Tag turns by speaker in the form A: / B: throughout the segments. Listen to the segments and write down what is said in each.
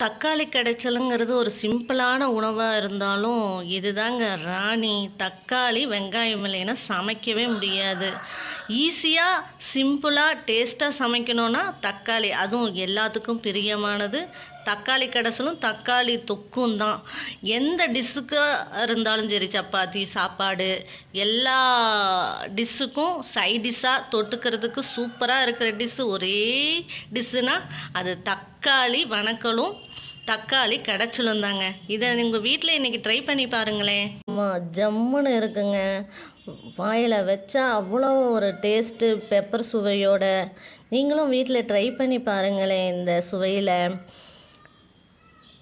A: தக்காளி கடைச்சலுங்கிறது ஒரு சிம்பிளான உணவாக இருந்தாலும் இதுதாங்க ராணி. தக்காளி வெங்காயம் இல்லைன்னா சமைக்கவே முடியாது. ஈஸியாக சிம்பிளாக டேஸ்ட்டாக சமைக்கணுன்னா தக்காளி. அதுவும் எல்லாத்துக்கும் பிரியமானது. தக்காளி கடைசலும் தக்காளி தொக்கும் தான். எந்த டிஷ்ஷுக்கு இருந்தாலும் சரி சப்பாத்தி சாப்பாடு எல்லா டிஷ்ஷுக்கும் சைட் டிஷ்ஷாக தொட்டுக்கிறதுக்கு சூப்பராக இருக்கிற டிஷ்ஷு ஒரே டிஷ்ஷுனால் அது தக்காளி வணக்கலும் தக்காளி கடைச்சுலுந்தாங்க இதை உங்கள் வீட்டில் இன்றைக்கி ட்ரை பண்ணி பாருங்களேன். ஆமாம் ஜம்முன்னு இருக்குங்க. வாயில் வச்சா அவ்வளோ ஒரு டேஸ்ட்டு பெப்பர் சுவையோட. நீங்களும் வீட்டில் ட்ரை பண்ணி பாருங்களேன் இந்த சுவையில்.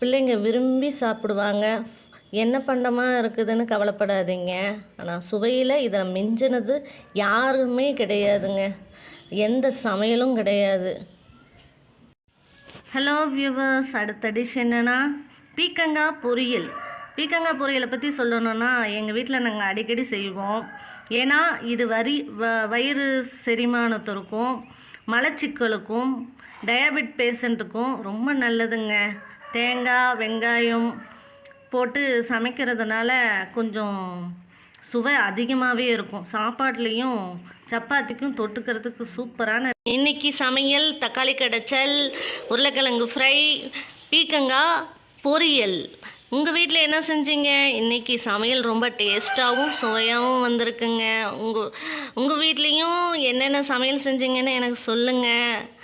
A: பிள்ளைங்க விரும்பி சாப்பிடுவாங்க. என்ன பண்ணமாக இருக்குதுன்னு கவலைப்படாதீங்க. ஆனால் சுவையில் இதை மிஞ்சினது யாருமே கிடையாதுங்க. எந்த சமையலும் கிடையாது. ஹலோ வியூவர்ஸ் அடுத்த டிஷ் என்னென்னா பீக்கங்காய் பொரியல். பீக்கங்காய் பொரியலை பற்றி சொல்லணுன்னா எங்கள் வீட்டில் நாங்கள் அடிக்கடி செய்வோம். ஏன்னா இது வரி வ வயிறு செரிமானத்திற்கும் மலச்சிக்கலுக்கும் டயாபெட் பேஷண்ட்டுக்கும் ரொம்ப நல்லதுங்க. தேங்காய் வெங்காயம் போட்டு சமைக்கிறதுனால கொஞ்சம் சுவை அதிகமாகவே இருக்கும். சாப்பாட்லேயும் சப்பாத்திக்கும் தொட்டுக்கிறதுக்கு சூப்பரான இன்னைக்கு சமையல் தக்காளி கடைச்சல் உருளைக்கிழங்கு ஃப்ரை பீக்கங்காய் பொரியல். உங்கள் வீட்டில் என்ன செஞ்சீங்க? இன்னைக்கு சமையல் ரொம்ப டேஸ்ட்டாகவும் சுவையாகவும் வந்திருக்குங்க. உங்கள் உங்கள் வீட்லேயும் என்னென்ன சமையல் செஞ்சீங்கன்னு எனக்கு சொல்லுங்கள்